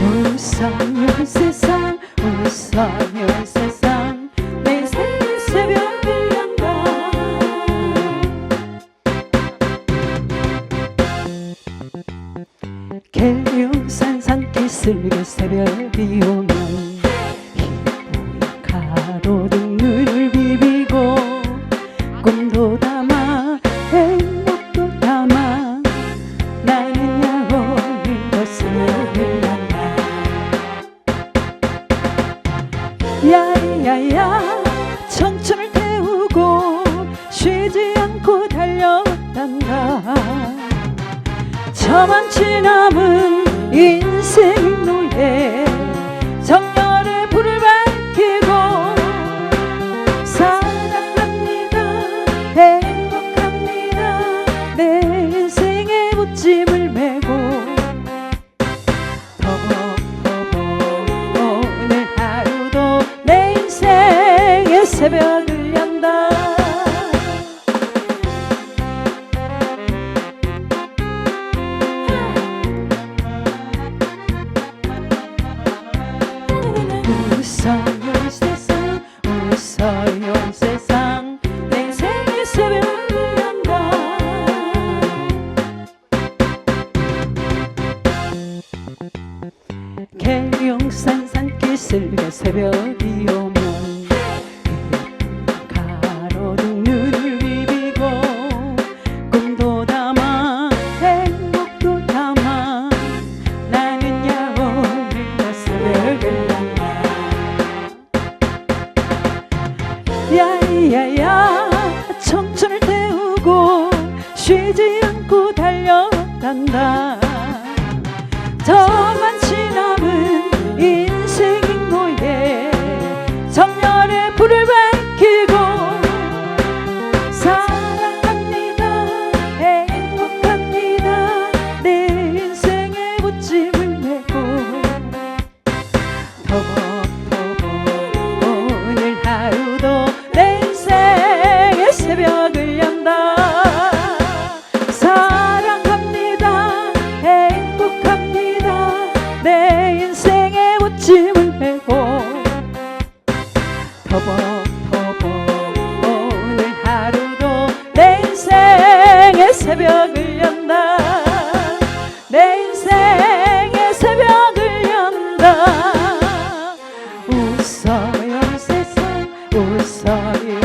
웃어요 세상 웃어요 세상 내 생의 새벽을 연 달려간다. 저만치 남은 인생 노예. 정열의 불을 밝히고 사랑합니다. 행복합니다. 내 인생의 무짐 산길 슬게 새벽이 오면 가로등 눈을 비비고 꿈도 담아 행복도 담아 나는 야옹을 새벽을 만나 야야야 청춘을 태우고 쉬지 않고 달려간다. 저만 웃